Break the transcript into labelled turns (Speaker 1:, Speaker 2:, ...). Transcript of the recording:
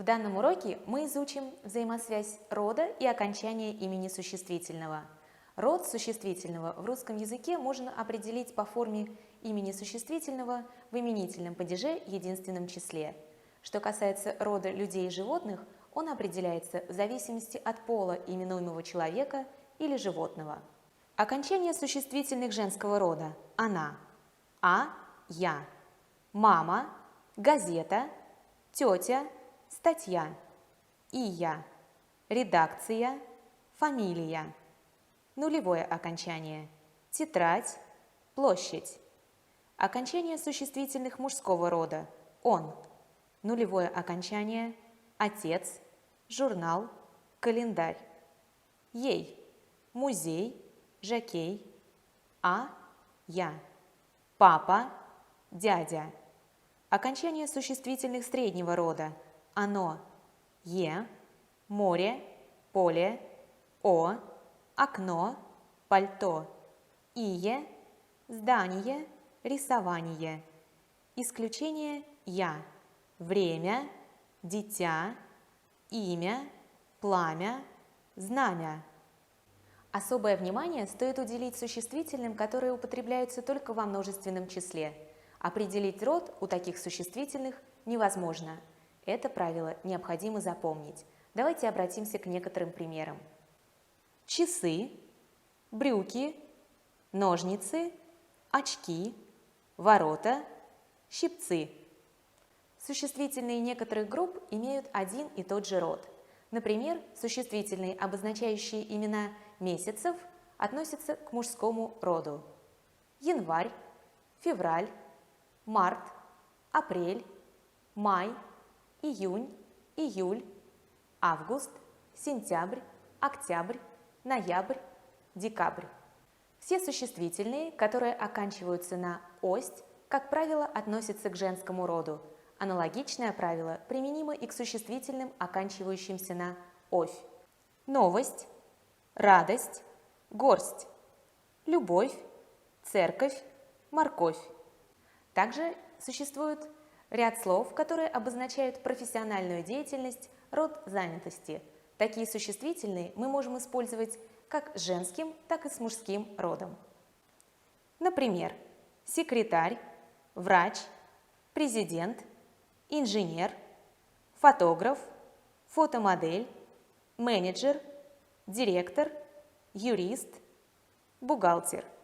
Speaker 1: В данном уроке мы изучим взаимосвязь рода и окончания имени существительного. Род существительного в русском языке можно определить по форме имени существительного в именительном падеже единственном числе. Что касается рода людей и животных, он определяется в зависимости от пола именуемого человека или животного. Окончание существительных женского рода – она, а, я, мама, газета, тетя, статья, и я, редакция, фамилия. Нулевое окончание – тетрадь, площадь. Окончание существительных мужского рода – он. Нулевое окончание – отец, журнал, календарь. Ей – музей, жакей, а – я. Папа, дядя. Окончание существительных среднего рода – оно, е, море, поле, о, окно, пальто, ие, здание, рисование. Исключение я, время, дитя, имя, пламя, знамя. Особое внимание стоит уделить существительным, которые употребляются только во множественном числе. Определить род у таких существительных невозможно. Это правило необходимо запомнить. Давайте обратимся к некоторым примерам. Часы, брюки, ножницы, очки, ворота, щипцы. Существительные некоторых групп имеют один и тот же род. Например, существительные, обозначающие имена месяцев относятся к мужскому роду. Январь, февраль, март, апрель, май, июнь, июль, август, сентябрь, октябрь, ноябрь, декабрь. Все существительные, которые оканчиваются на «ость», как правило, относятся к женскому роду. Аналогичное правило применимо и к существительным, оканчивающимся на «овь». Новость, радость, горсть, любовь, церковь, морковь. Также существует ряд слов, которые обозначают профессиональную деятельность, род занятости. Такие существительные мы можем использовать как с женским, так и с мужским родом. Например, секретарь, врач, президент, инженер, фотограф, фотомодель, менеджер – директор, юрист, бухгалтер –